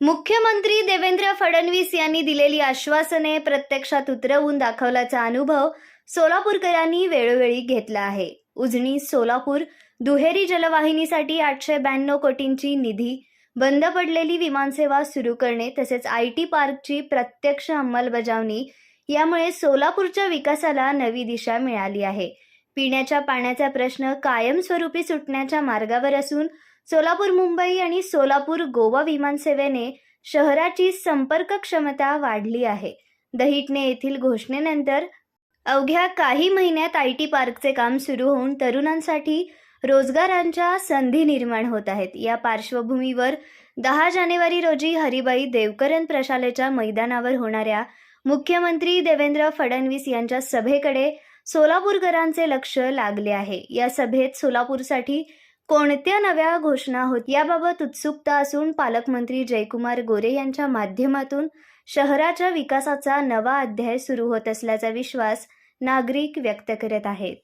मुख्यमंत्री देवेंद्र फडणवीस यांनी दिलेली आश्वासने प्रत्यक्षात उतरवून दाखवल्याचा अनुभव सोलापूरकरांनी वेळोवेळी घेतला आहे. उजनी सोलापूर दुहेरी जलवाहिनीसाठी आठशे ब्याण्णव कोटींची निधी बंद पडलेली विमानसेवा सुरू करणे तसेच आय टी पार्कची प्रत्यक्ष अंमलबजावणी यामुळे सोलापूरच्या विकासाला नवी दिशा मिळाली आहे. पिण्याच्या पाण्याचा प्रश्न कायमस्वरूपी सुटण्याच्या मार्गावर असून सोलापूर मुंबई आणि सोलापूर गोवा विमानसेवेने शहराची संपर्क क्षमता वाढली आहे. दहिटणे येथील घोषणेनंतर अवघ्या काही महिन्यात आय टी पार्कचे काम सुरू होऊन तरुणांसाठी रोजगारांच्या संधी निर्माण होत आहेत. या पार्श्वभूमीवर दहा जानेवारी रोजी हरिबाई देवकरन प्रशालेच्या मैदानावर होणाऱ्या मुख्यमंत्री देवेंद्र फडणवीस यांच्या सभेकडे सोलापूरकरांचे लक्ष लागले आहे. या सभेत सोलापूरसाठी कोणत्या नव्या घोषणा होत याबाबत उत्सुकता असून पालकमंत्री जयकुमार गोरे यांच्या माध्यमातून शहराच्या विकासाचा नवा अध्याय सुरू होत असल्याचा विश्वास नागरिक व्यक्त करत आहेत.